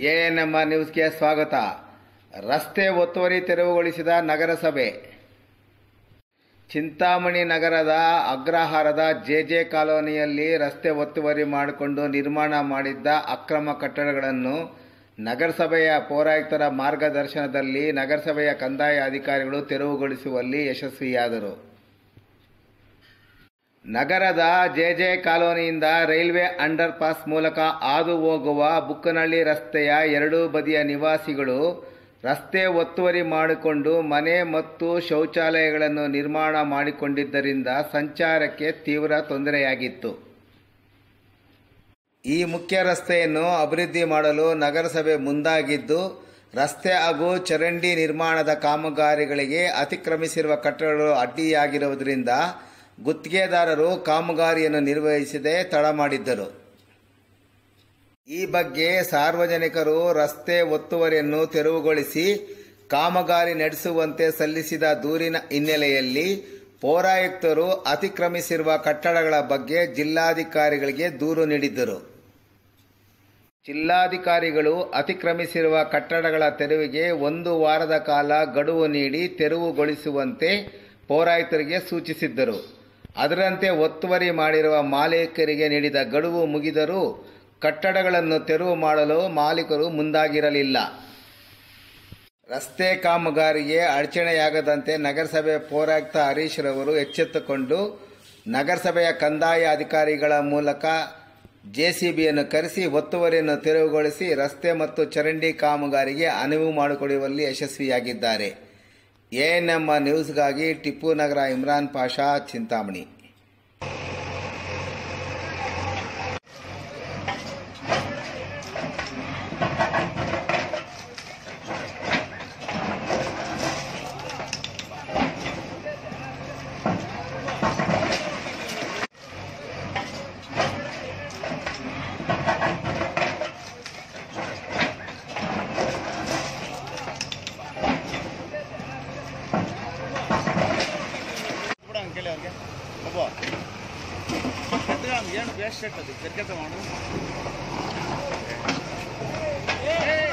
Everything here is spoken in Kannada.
ಎಎನ್ಎಂಆರ್ ನ್ಯೂಸ್ಗೆ ಸ್ವಾಗತ. ರಸ್ತೆ ಒತ್ತುವರಿ ತೆರವುಗೊಳಿಸಿದ ನಗರಸಭೆ. ಚಿಂತಾಮಣಿ ನಗರದ ಅಗ್ರಹಾರದ ಜೆ ಜೆ ಕಾಲೋನಿಯಲ್ಲಿ ರಸ್ತೆ ಒತ್ತುವರಿ ಮಾಡಿಕೊಂಡು ನಿರ್ಮಾಣ ಮಾಡಿದ್ದ ಅಕ್ರಮ ಕಟ್ಟಡಗಳನ್ನು ನಗರಸಭೆಯ ಪೌರಾಯುಕ್ತರ ಮಾರ್ಗದರ್ಶನದಲ್ಲಿ ನಗರಸಭೆಯ ಕಂದಾಯ ಅಧಿಕಾರಿಗಳು ತೆರವುಗೊಳಿಸುವಲ್ಲಿ ಯಶಸ್ವಿಯಾದರು. ನಗರದ ಜೆಜೆ ಕಾಲೋನಿಯಿಂದ ರೈಲ್ವೆ ಅಂಡರ್ ಪಾಸ್ ಮೂಲಕ ಹಾದು ಹೋಗುವ ಬುಕ್ಕನಹಳ್ಳಿ ರಸ್ತೆಯ ಎರಡೂ ಬದಿಯ ನಿವಾಸಿಗಳು ರಸ್ತೆ ಒತ್ತುವರಿ ಮಾಡಿಕೊಂಡು ಮನೆ ಮತ್ತು ಶೌಚಾಲಯಗಳನ್ನು ನಿರ್ಮಾಣ ಮಾಡಿಕೊಂಡಿದ್ದರಿಂದ ಸಂಚಾರಕ್ಕೆ ತೀವ್ರ ತೊಂದರೆಯಾಗಿತ್ತು. ಈ ಮುಖ್ಯ ರಸ್ತೆಯನ್ನು ಅಭಿವೃದ್ಧಿ ಮಾಡಲು ನಗರಸಭೆ ಮುಂದಾಗಿದ್ದು, ರಸ್ತೆ ಹಾಗೂ ಚರಂಡಿ ನಿರ್ಮಾಣದ ಕಾಮಗಾರಿಗಳಿಗೆ ಅತಿಕ್ರಮಿಸಿರುವ ಕಟ್ಟಡಗಳು ಅಡ್ಡಿಯಾಗಿರುವುದರಿಂದ ಗುತ್ತಿಗೆದಾರರು ಕಾಮಗಾರಿಯನ್ನು ನಿರ್ವಹಿಸದೆ ತಡ ಮಾಡಿದ್ದರು. ಈ ಬಗ್ಗೆ ಸಾರ್ವಜನಿಕರು ರಸ್ತೆ ಒತ್ತುವರಿಯನ್ನು ತೆರವುಗೊಳಿಸಿ ಕಾಮಗಾರಿ ನಡೆಸುವಂತೆ ಸಲ್ಲಿಸಿದ ದೂರಿನ ಹಿನ್ನೆಲೆಯಲ್ಲಿ ಪೌರಾಯುಕ್ತರು ಅತಿಕ್ರಮಿಸಿರುವ ಕಟ್ಟಡಗಳ ಬಗ್ಗೆ ಜಿಲ್ಲಾಧಿಕಾರಿಗಳಿಗೆ ದೂರು ನೀಡಿದ್ದರು. ಜಿಲ್ಲಾಧಿಕಾರಿಗಳು ಅತಿಕ್ರಮಿಸಿರುವ ಕಟ್ಟಡಗಳ ತೆರವಿಗೆ ಒಂದು ವಾರದ ಕಾಲ ಗಡುವು ನೀಡಿ ತೆರವುಗೊಳಿಸುವಂತೆ ಪೌರಾಯುಕ್ತರಿಗೆ ಸೂಚಿಸಿದ್ದರು. ಅದರಂತೆ ಒತ್ತುವರಿ ಮಾಡಿರುವ ಮಾಲೀಕರಿಗೆ ನೀಡಿದ ಗಡುವು ಮುಗಿದರೂ ಕಟ್ಟಡಗಳನ್ನು ತೆರವು ಮಾಡಲು ಮಾಲೀಕರು ಮುಂದಾಗಿರಲಿಲ್ಲ. ರಸ್ತೆ ಕಾಮಗಾರಿಗೆ ಅಡಚಣೆಯಾಗದಂತೆ ನಗರಸಭೆ ಪೌರಾಯುಕ್ತ ಹರೀಶ್ ರವರು ಎಚ್ಚೆತ್ತುಕೊಂಡು ನಗರಸಭೆಯ ಕಂದಾಯ ಅಧಿಕಾರಿಗಳ ಮೂಲಕ ಜೆಸಿಬಿಯನ್ನು ಕರೆಸಿ ಒತ್ತುವರಿಯನ್ನು ತೆರವುಗೊಳಿಸಿ ರಸ್ತೆ ಮತ್ತು ಚರಂಡಿ ಕಾಮಗಾರಿಗೆ ಅನುವು ಮಾಡಿಕೊಡುವಲ್ಲಿ ಯಶಸ್ವಿಯಾಗಿದ್ದಾರೆ. ಎಎನ್ಎಂ ನ್ಯೂಸ್ಗಾಗಿ ಟಿಪ್ಪು ನಗರ ಇಮ್ರಾನ್ ಪಾಷಾ ಚಿಂತಾಮಣಿ. ಅಬ್ಬಾ ಏನು ವೇಸ್ಟ್ ಅದು ಕೆರ್ಕೆತ ಮಾಡು Hey!